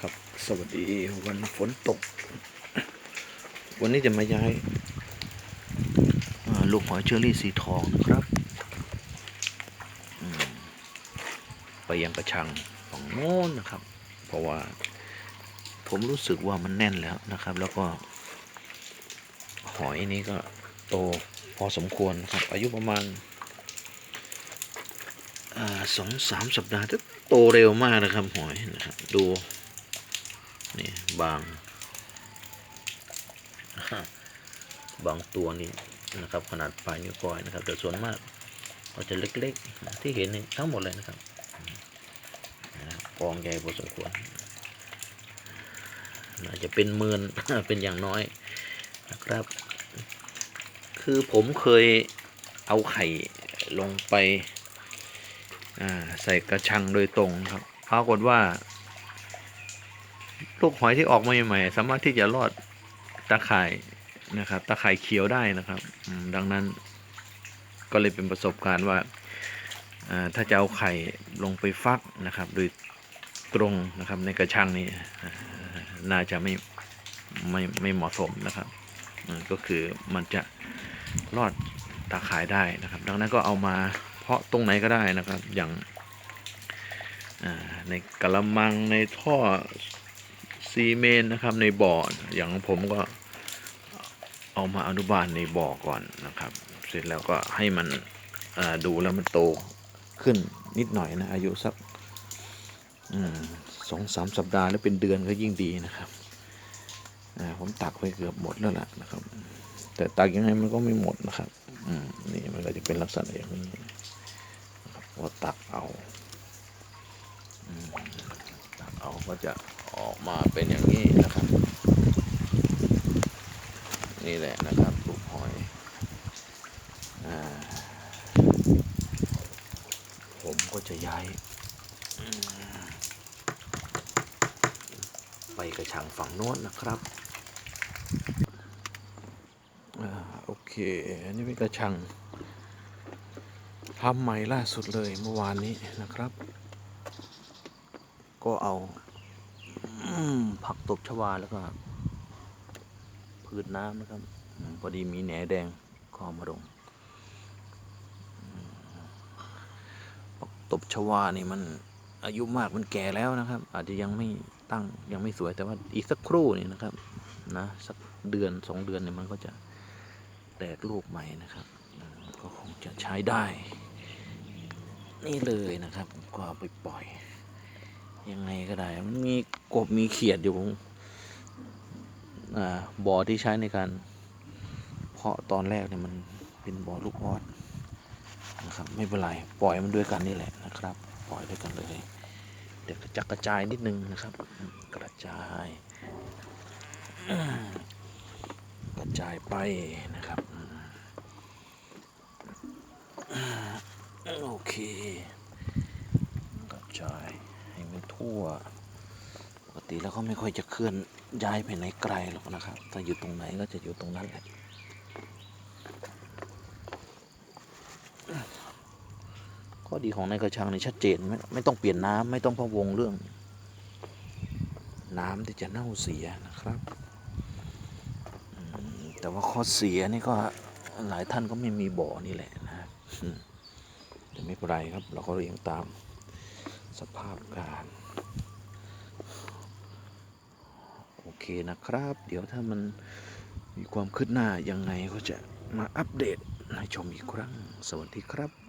ครับสวัสดีวันฝนตก วันนี้จะมาย้ายลูกหอยเชอรี่สีทองนะครับไปยังกระชังฝั่งโน้นนะครับ เพราะว่าผมรู้สึกว่ามันแน่นแล้วนะครับ แล้วก็ หอยนี้ก็โตพอสมควรครับ อายุประมาณ สองสามสัปดาห์แต่โตเร็วมากนะครับหอยนะครับดูนี่บางบางตัวนี่นะครับ ขนาดปลายนิ้วก้อยนะครับแต่ส่วนมากก็จะเล็กๆ ที่เห็นนี่ทั้งหมดเลยนะครับกองใหญ่พอสมควรน่าจจะเป็นหมื่นเป็นอย่างน้อยนะครับ คือผมเคยเอาไข่ลงไป ใส่กระชังโดยตรงครับปรากฏว่า ลูกหอยที่ออกมาใหม่ๆสามารถที่จะรอดตะข่ายนะครับ ตะข่ายเขียวได้นะครับ ดังนั้นก็เลยเป็นประสบการณ์ว่าถ้าจะเอาไข่ลงไปฟักนะครับ โดยตรงนะครับในกระชังนี้น่าจะไม่ไม่ไม่เหมาะสมนะครับก็คือมันจะรอดตาข่ายได้นะครับ ดังนั้นก็เอามา เพาะตรงไหนก็ได้นะครับ อย่างในกระมังในท่อซีเมนต์นะครับในบ่ออย่างผมก็เอามาอนุบาลในบ่อก่อนนะครับ เสร็จแล้วก็ให้มันดูแล้วมันโตขึ้นนิดหน่อยนะ อายุสักสองสามสัปดาห์แล้วเป็นเดือนก็ยิ่งดีนะครับผมตักไปเกือบหมดแล้วล่ะนะครับ แต่ตักยังไงมันก็ไม่หมดนะครับนี่มันก็จะเป็นลักษณะอย่างนี้ นะครับพอตักเอาตักเอาก็จะออกมาเป็นอย่างนี้นะครับ นี่แหละนะครับลูกหอยอผมก็จะย้ายไปกระชังฝั่งโน้นนะครับอโอเค อันนี้เป็นกระชัง ทำใหม่ล่าสุดเลยเมื่อวานนี้นะครับ ก็เอาอผักตบชวาแล้วก็พืชน้ำนะครับพอดีมีแหนแดงก็เอมาลงผักตบชวานี่มันอายุมากมันแก่แล้วนะครับ อาจจะยังไม่ตั้งยังไม่สวยแต่ว่าอีกสักครู่นี่นะครับนะสักเดือนสองเดือนเนี่ยมันก็จะแตกลูกใหม่นะครับ ก็คงจะใช้ได้ นี่เลยนะครับก็เอาไปปล่อย ยังไงก็ได้ มันมีกบมีเขียดอยู่อ่าบ่อที่ใช้ในการ เพาะตอนแรกเนี่ยมันเป็นบ่อลูกออดนะครับ ไม่เป็นไร ปล่อยมันด้วยกันนี่แหละนะครับ ปล่อยด้วยกันเลยเดี๋ยวกระจัดกระจายนิดนึงนะครับ กระจาย กระจายไปนะครับอืม โอเคกระจายให้มันทั่ว ปกติแล้วเขาไม่ค่อยจะเคลื่อนย้ายไปไหนไกลหรอกนะครับ ถ้าอยู่ตรงไหนก็จะอยู่ตรงนั้นแหละข้อดีของในกระชังนี่ชัดเจนไม่ไม่ต้องเปลี่ยนน้ำไม่ต้องพะวงเรื่อง น้ำที่จะเน่าเสียนะครับ แต่ว่าข้อเสียนี่ก็หลายท่านก็ไม่มีบ่อนี่แหละนะ ไม่เป็นไรครับ เราก็เรียงตามสภาพการโอเคนะครับ เดี๋ยวถ้ามันมีความคืบหน้ายังไงก็จะมาอัปเดตให้ชมอีกครั้ง สวัสดีครับ